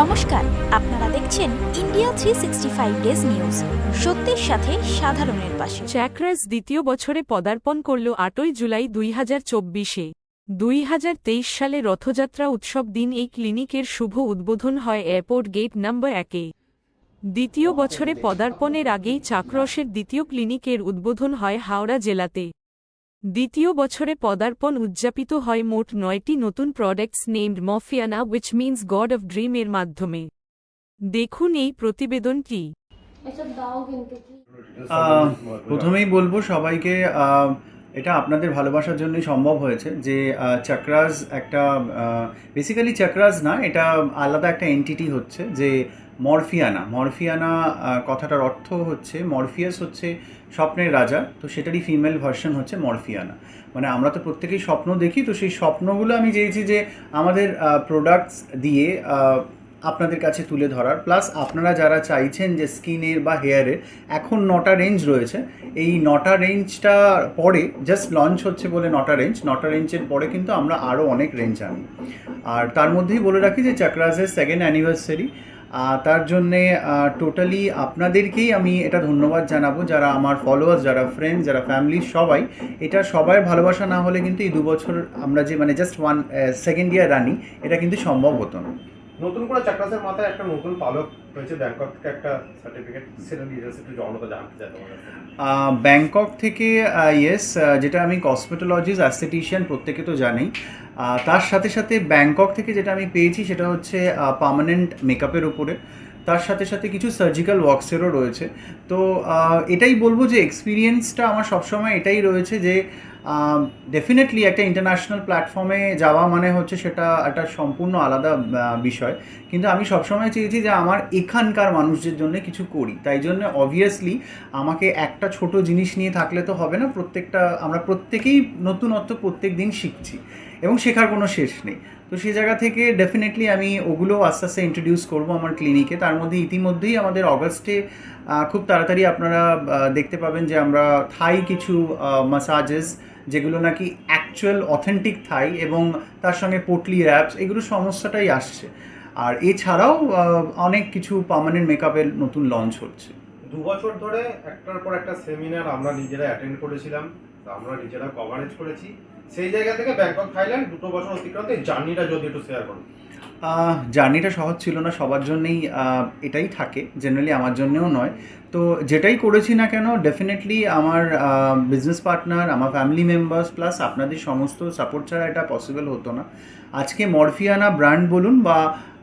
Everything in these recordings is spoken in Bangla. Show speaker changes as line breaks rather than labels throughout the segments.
নমস্কার, আপনারা দেখছেন India three sixty five days news সত্যের সাথে সাধারণের পাশে।
চ্যাক্রাস দ্বিতীয় বছরে পদার্পণ করল আটই জুলাই দুই হাজার চব্বিশে। দুই হাজার তেইশ সালে রথযাত্রা উৎসব দিন এই ক্লিনিকের শুভ উদ্বোধন হয় এয়ারপোর্ট গেট নম্বর একে। দ্বিতীয় বছরে পদার্পণের আগেই চাক্রসের দ্বিতীয় ক্লিনিকের উদ্বোধন হয় হাওড়া জেলাতে। দ্বিতীয় বছরে পদার্পণ উদযাপিত হয় মোট নয়টি নতুন products named মফিয়ানা which means god of dream এর মাধ্যমে। দেখুন এই প্রতিবেদনটি।
প্রথমেই বলব সবাইকে আহ, এটা আপনাদের ভালোবাসার জন্যই সম্ভব হয়েছে যে চাকরাজ একটা বেসিক্যালি চাকরাজ না, এটা আলাদা একটা এন্টিটি হচ্ছে যে মরফিয়ানা। মরফিয়ানা কথাটার অর্থ হচ্ছে, মরফিয়াস হচ্ছে স্বপ্নের রাজা, তো সেটারই ফিমেল ভার্সন হচ্ছে মরফিয়ানা। মানে আমরা তো প্রত্যেকেই স্বপ্ন দেখি, তো সেই স্বপ্নগুলো আমি চেয়েছি যে আমাদের প্রোডাক্টস দিয়ে আপনাদের কাছে তুলে ধরার। প্লাস আপনারা যারা চাইছেন যে স্কিনের বা হেয়ারের, এখন নটা রেঞ্জ রয়েছে। এই নটা রেঞ্জটা পরে জাস্ট লঞ্চ হচ্ছে বলে নটা রেঞ্জ নটা রেঞ্জের পরে কিন্তু আমরা আরও অনেক রেঞ্জ আনি। আর তার মধ্যেই বলে রাখি যে চাকরাজের সেকেন্ড অ্যানিভার্সারি তার জন্যে টোটালি আপনাদেরকেই আমি এটা ধন্যবাদ জানাব। যারা আমার ফলোয়ার্স যারা ফ্রেন্ডস যারা ফ্যামিলি সবাই, এটা সবাই ভালোবাসা না হলে কিন্তু এই দু বছর আমরা যে মানে just one second year Rani এটা কিন্তু সম্ভব হতো না।
নতুন করে চাকরাসের মাথায় একটা নতুন পালক হয়েছে ব্যাংকক থেকে একটা সার্টিফিকেট সেটা ডিটেলস একটু জনতা জানতে চাই
ব্যাংকক থেকে ইয়েস যেটা আমি কসমেটোলজিস্ট অ্যাস্থেটিশিয়ান প্রত্যেকে তো জানি তার সাথে সাথে ব্যাংকক থেকে যেটা আমি পেয়েছি, সেটা হচ্ছে পার্মানেন্ট মেকআপের উপরে। তার সাথে সাথে কিছু সার্জিক্যাল ওয়ার্কসেরও রয়েছে। তো এটাই বলব যে এক্সপিরিয়েন্সটা আমার সবসময় এটাই রয়েছে যে ডেফিনেটলি একটা ইন্টারন্যাশনাল প্ল্যাটফর্মে যাওয়া মানে হচ্ছে সেটা একটা সম্পূর্ণ আলাদা বিষয়। কিন্তু আমি সবসময় চেয়েছি যে আমার এখানকার মানুষদের জন্য কিছু করি। তাই জন্য অবভিয়াসলি আমাকে একটা ছোট জিনিস নিয়ে থাকলে তো হবে না, প্রত্যেকটা, আমরা প্রত্যেকেই নতুনত্ব প্রত্যেক দিন শিখছি। এবং শেখার কোনো শেষ নেই। তো সেই জায়গা থেকে ডেফিনেটলি আমি ওগুলো আস্তে আস্তে ইন্ট্রোডিউস করব আমার ক্লিনিকে তার মধ্যে ইতিমধ্যেই আমাদের অগস্টে খুব তাড়াতাড়ি আপনারা দেখতে পাবেন যে আমরা থাই কিছু মাসাজেস যেগুলো নাকি অ্যাকচুয়াল অথেন্টিক থাই এবং তার সঙ্গে পোটলি র্যাপস এগুলো সমস্যাটাই আসছে। আর এছাড়াও অনেক কিছু পার্মানেন্ট মেকআপের নতুন লঞ্চ হচ্ছে।
দু বছর ধরে একটার পর একটা সেমিনার আমরা নিজেরা অ্যাটেন্ড করেছিলাম। আমরা নিজেরা কভারেজ করেছি। সেই জায়গা থেকে ব্যাংকক, থাইল্যান্ড দুটো বছর অতিক্রান্ত জার্নিটা যদি একটু শেয়ার করুন।
জার্নিটা সহজ ছিল না, সবার জন্যেই এটাই থাকে জেনারেলি আমার জন্যেও নয়। তো যেটাই করেছি না কেন ডেফিনেটলি আমার বিজনেস পার্টনার আমার ফ্যামিলি মেম্বার্স প্লাস আপনাদের সমস্ত সাপোর্ট ছাড়া এটা পসিবল হতো না। আজকে মরফিয়ানা ব্র্যান্ড বলুন বা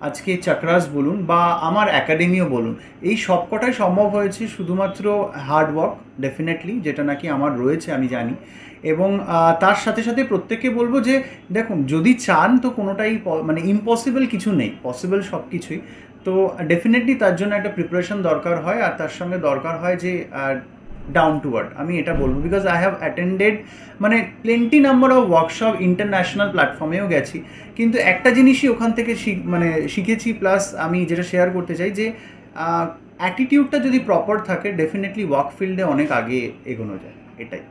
আজকে চাকরাস বলুন বা আমার একাডেমিও বলুন, এই সবকটাই সম্ভব হয়েছে শুধুমাত্র হার্ড ওয়ার্ক ডেফিনেটলি যেটা নাকি আমার রয়েছে, আমি জানি। এবং তার সাথে সাথে প্রত্যেককে বলব যে, দেখুন, যদি চান তো কোনোটাই মানে ইম্পসিবল কিছু নেই। পসিবল সব কিছুই তো ডেফিনেটলি তার জন্য একটা প্রিপারেশন দরকার হয়, আর তার সঙ্গে দরকার হয় যে ডাউন টু আর্থ আমি এটা বলব বিকজ আই হ্যাভ অ্যাটেন্ডেড মানে plenty number of workshop international প্ল্যাটফর্মেও গেছি। কিন্তু একটা জিনিসই ওখান থেকে শিখ মানে শিখেছি প্লাস আমি যেটা শেয়ার করতে চাই যে অ্যাটিটিউডটা যদি প্রপার থাকে ডেফিনেটলি ওয়ার্ক ফিল্ডে অনেক আগে এগোনো যায় এটাই।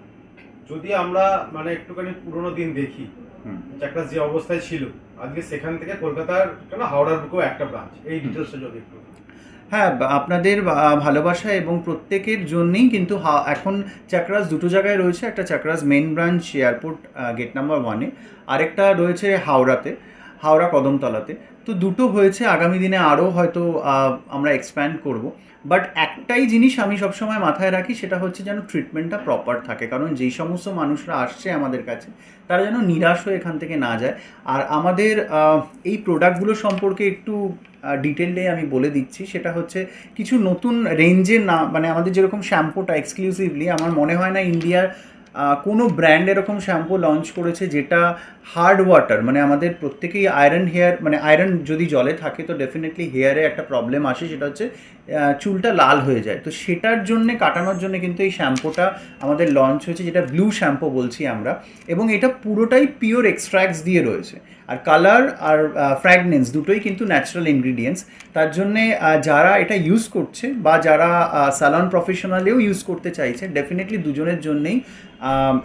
যদি আমরা মানে একটুখানি পুরোনো দিন দেখি। চাকরাস যে অবস্থায় ছিল আজকে সেখান থেকে কলকাতার কেন হাওড়ার বুকেও একটা ব্রাঞ্চ এই ডিটেলসটা যদি একটু
হ্যাঁ আপনাদের ভালোবাসা এবং প্রত্যেকের জন্যেই কিন্তু এখন চাকরাস দুটো জায়গায় রয়েছে একটা চাকরাস main branch airport gate number ওয়ানে আরেকটা রয়েছে হাওড়াতে। হাওড়া কদমতলাতে। তো দুটো হয়েছে, আগামী দিনে আরও হয়তো আমরা এক্সপ্যান্ড করব। বাট একটাই জিনিস আমি সবসময় মাথায় রাখি, সেটা হচ্ছে যেন ট্রিটমেন্টটা প্রপার থাকে। কারণ যেই সমস্ত মানুষরা আসছে আমাদের কাছে, তারা যেন নিরাশ হয়ে এখান থেকে না যায়। আর আমাদের এই প্রোডাক্টগুলো সম্পর্কে একটু ডিটেলডে আমি বলে দিচ্ছি। সেটা হচ্ছে কিছু নতুন রেঞ্জের না মানে আমাদের যেরকম শ্যাম্পুটা এক্সক্লুসিভলি আমার মনে হয় না ইন্ডিয়ার কোনো ব্র্যান্ড এরকম শ্যাম্পু লঞ্চ করেছে যেটা হার্ড ওয়াটার মানে আমাদের প্রত্যেকেই আয়রন হেয়ার মানে আয়রন যদি জলে থাকে তো ডেফিনেটলি হেয়ারে একটা প্রবলেম আসে, সেটা হচ্ছে চুলটা লাল হয়ে যায়। তো সেটার জন্য, কাটানোর জন্য কিন্তু এই শ্যাম্পুটা আমাদের লঞ্চ হয়েছে, যেটা ব্লু শ্যাম্পু বলছি আমরা। এবং এটা পুরোটাই পিওর এক্সট্র্যাক্টস দিয়ে রয়েছে। আর কালার আর ফ্র্যাগনেন্স দুটোই কিন্তু ন্যাচারাল ইনগ্রিডিয়েন্টস তার জন্যে যারা এটা ইউজ করছে বা যারা স্যালন প্রফেশনালেও ইউজ করতে চাইছে ডেফিনেটলি দুজনের জন্যেই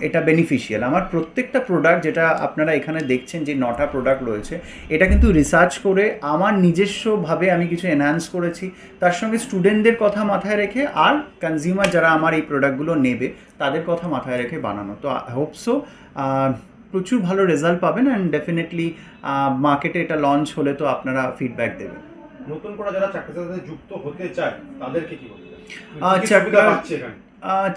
এটা বেনিফিশিয়াল আমার প্রত্যেকটা প্রোডাক্ট যেটা আপনারা এখানে দেখছেন যে নটা প্রোডাক্ট রয়েছে, এটা কিন্তু রিসার্চ করে আমার নিজস্বভাবে আমি কিছু এনহ্যান্স করেছি। তার সঙ্গে স্টুডেন্টদের কথা মাথায় রেখে আর কনজিউমার যারা আমার এই প্রোডাক্টগুলো নেবে, তাদের কথা মাথায় রেখে বানানো। তো হোপসো প্রচুর ভালো রেজাল্ট পাবেন অ্যান্ড ডেফিনেটলি মার্কেটে এটা লঞ্চ হলে তো আপনারা ফিডব্যাক দেবেন।
নতুন করে যারা চাকরির সাথে যুক্ত হতে চায় তাদেরকে কি বলবেন?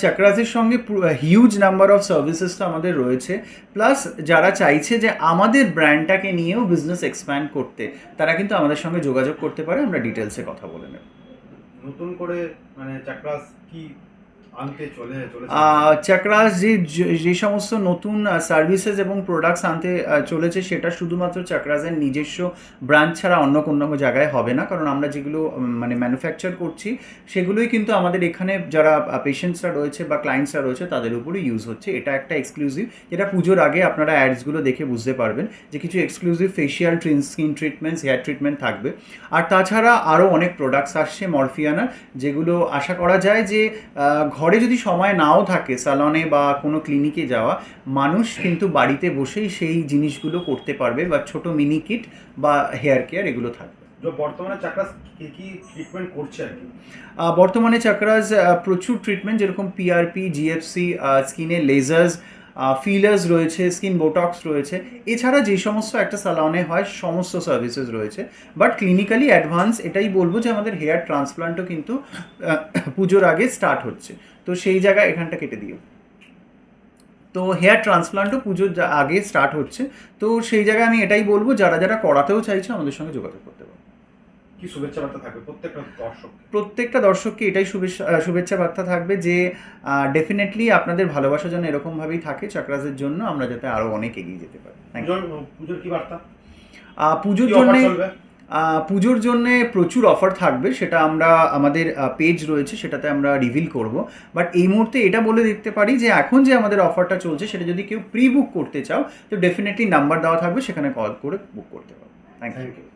চাকরাজের সঙ্গে হিউজ নাম্বার অফ সার্ভিসেস তো আমাদের রয়েছে। প্লাস যারা চাইছে যে আমাদের ব্র্যান্ডটাকে নিয়েও বিজনেস এক্সপ্যান্ড করতে তারা কিন্তু আমাদের সঙ্গে যোগাযোগ করতে পারে আমরা ডিটেলসে কথা বলে নেব।
নতুন করে মানে চাকরাজ কি আনতে চলে চলেছে।
আহ, চাকরাস যে যে সমস্ত নতুন সার্ভিসেস এবং প্রোডাক্টস আনতে চলেছে সেটা শুধুমাত্র চাকরাজের নিজস্ব ব্রাঞ্চ ছাড়া অন্য কোনো জায়গায় হবে না। কারণ আমরা যেগুলো মানে ম্যানুফ্যাকচার করছি সেগুলোই কিন্তু আমাদের এখানে যারা পেশেন্টসরা রয়েছে বা ক্লায়েন্টসরা রয়েছে তাদের উপরে ইউজ হচ্ছে। এটা একটা এক্সক্লুসিভ যেটা পুজোর আগে আপনারা অ্যাডসগুলো দেখে বুঝতে পারবেন যে কিছু এক্সক্লুসিভ ফেশিয়াল ট্রিন স্কিন ট্রিটমেন্টস হেয়ার ট্রিটমেন্ট থাকবে। আর তাছাড়া আরও অনেক প্রোডাক্টস আসছে মরফিয়ানার যেগুলো আশা করা যায় যে ঘরে যদি সময় নাও থাকে স্যালনে বা কোনো ক্লিনিকে যাওয়া মানুষ কিন্তু বাড়িতে বসেই সেই জিনিসগুলো করতে পারবে বা ছোট মিনি কিট বা হেয়ার কেয়ার এগুলো থাকবে।
বর্তমানে চাকরাস কি কি ট্রিটমেন্ট করছে আর কি?
বর্তমানে চাকরাজ প্রচুর ট্রিটমেন্ট যেরকম পিআরপি জিএফসি স্কিনে লেজার্স ফিলার্স রয়েছে স্কিন বোটক্স রয়েছে। এছাড়া যে সমস্ত একটা সালনে হয়, সমস্ত সার্ভিসেস রয়েছে। বাট ক্লিনিক্যালি অ্যাডভান্স এটাই বলব যে আমাদের হেয়ার ট্রান্সপ্লান্টও কিন্তু পুজোর আগে স্টার্ট হচ্ছে। তো সেই জায়গায় এখানটা কেটে দিও। তো হেয়ার ট্রান্সপ্লান্টও পুজোর আগে স্টার্ট হচ্ছে। তো সেই জায়গায় আমি এটাই বলব, যারা যারা করাতেও চাইছে, আমাদের সঙ্গে যোগাযোগ করতে পারো।
কি শুভেচ্ছা বার্তা থাকবে প্রত্যেকটা দর্শক
প্রত্যেকটা দর্শককে এটাই শুভেচ্ছা শুভেচ্ছা বার্তা থাকবে যে ডেফিনেটলি আপনাদের ভালোবাসা যেন এরকমভাবেই থাকে চাকরাজের জন্য আমরা যাতে আরও অনেক এগিয়ে যেতে পারি।
পুজোর কি বার্তা?
পুজোর জন্য পুজোর জন্য প্রচুর অফার থাকবে সেটা আমরা আমাদের পেজ রয়েছে সেটাতে আমরা রিভিল করব। বাট এই মুহূর্তে এটা বলে দিতে পারি যে এখন যে আমাদের অফারটা চলছে সেটা যদি কেউ প্রি বুক করতে চাও তো ডেফিনেটলি নাম্বার দেওয়া থাকবে সেখানে কল করে বুক করতে পারো।
Thank you